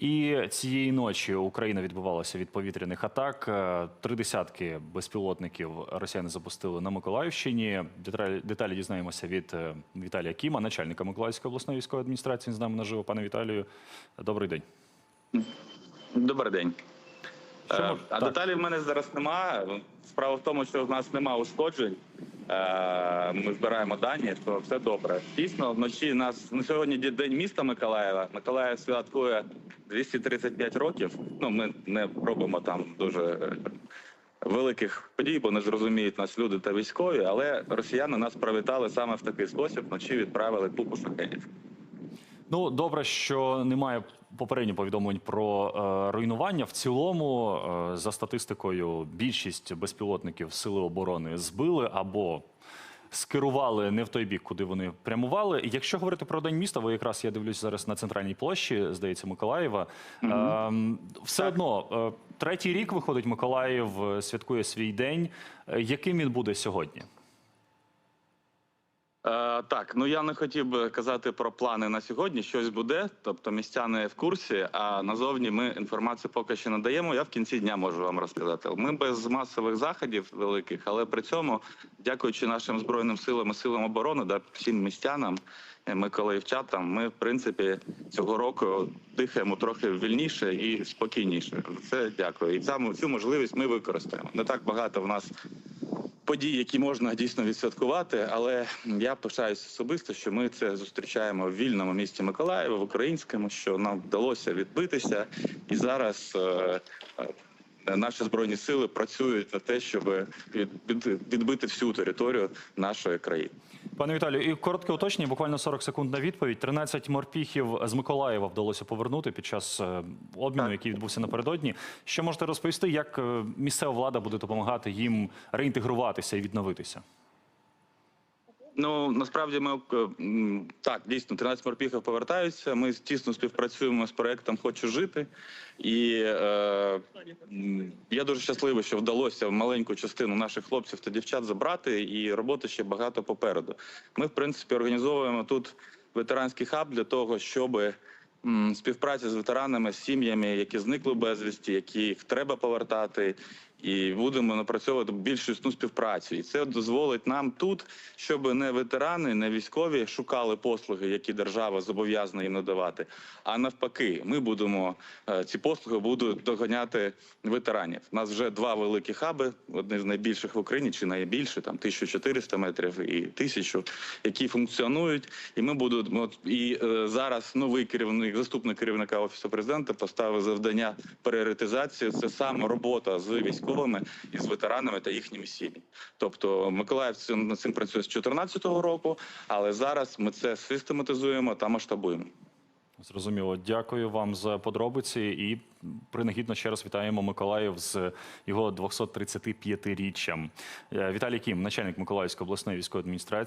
І цієї ночі Україна відбувалася від повітряних атак. Е, Три десятки безпілотників росіяни запустили на Миколаївщині. Деталі, деталі дізнаємося від е, Віталія Кіма, начальника Миколаївської обласної військової адміністрації. З нами наживо. Пане Віталію, добрий день. Добрий день. Що Е, а так. деталей в мене зараз немає. Справа в тому, що в нас немає ушкоджень. Е, Ми збираємо дані, то все добре. Дійсно, вночі нас на сьогодні день міста Миколаєва. Миколаїв святкує 235 років. Ну, ми не робимо там дуже е, великих подій, бо не зрозуміють нас люди та військові. Але росіяни нас привітали саме в такий спосіб. Вночі відправили купу шахедів. Ну, добре, що немає попередніх повідомлень про е, руйнування. В цілому, е, за статистикою, більшість безпілотників сили оборони збили або скерували не в той бік, куди вони прямували. Якщо говорити про день міста, ви якраз я дивлюсь зараз на центральній площі, здається, Миколаєва. Е, все одно, е, третій рік виходить Миколаїв, е, святкує свій день. Е, Яким він буде сьогодні? Е, так, ну я не хотів би казати про плани на сьогодні. Щось буде, тобто містяни в курсі. А назовні ми інформацію поки що не даємо. Я в кінці дня можу вам розказати. Ми без масових заходів великих, але при цьому, дякуючи нашим збройним силам і силам оборони, да всім містянам, е, миколаївчатам, ми в принципі цього року дихаємо трохи вільніше і спокійніше. Це дякую. І цю можливість ми використаємо. Не так багато в нас подій, які можна дійсно відсвяткувати. Але я пишаюся особисто, що ми це зустрічаємо в вільному місті Миколаєва, в українському, що нам вдалося відбитися, і зараз. е, е, Наші збройні сили працюють на те, щоб від- від- відбити всю територію нашої країни. Пане Віталію, і коротке уточнення, буквально 40 секунд на відповідь. 13 морпіхів з Миколаєва вдалося повернути під час е, обміну, який відбувся напередодні. Що можете розповісти, як е, місцева влада буде допомагати їм реінтегруватися і відновитися? Ну насправді ми е, так дійсно 13 морпіхів повертаються. Ми тісно співпрацюємо з проектом Хочу жити, і е, я дуже щасливий, що вдалося маленьку частину наших хлопців та дівчат забрати, і роботи ще багато попереду. Ми, в принципі, організовуємо тут ветеранський хаб для того, щоб співпраця з ветеранами, з сім'ями, які зникли безвісті, яких треба повертати. І будемо напрацьовувати більш існу співпрацю, і це дозволить нам тут, щоб не ветерани, не військові шукали послуги, які держава зобов'язана їм надавати. А навпаки, ми будемо е, ці послуги будуть доганяти ветеранів. У нас вже два великі хаби, одні з найбільших в Україні, чи найбільше, там 1400 метрів і 1000, які функціонують. І ми будемо і е, зараз новий керівник, заступник керівника офісу президента поставив завдання пріоритизації. Це саме робота з військовими і з ветеранами та їхніми сім'ями. Тобто Миколаїв над цим працює з 2014 року, але зараз ми це систематизуємо та масштабуємо. Зрозуміло, дякую вам за подробиці і принагідно ще раз вітаємо Миколаїв з його 235-річчям. Е, Віталій Кім, начальник Миколаївської обласної військової адміністрації.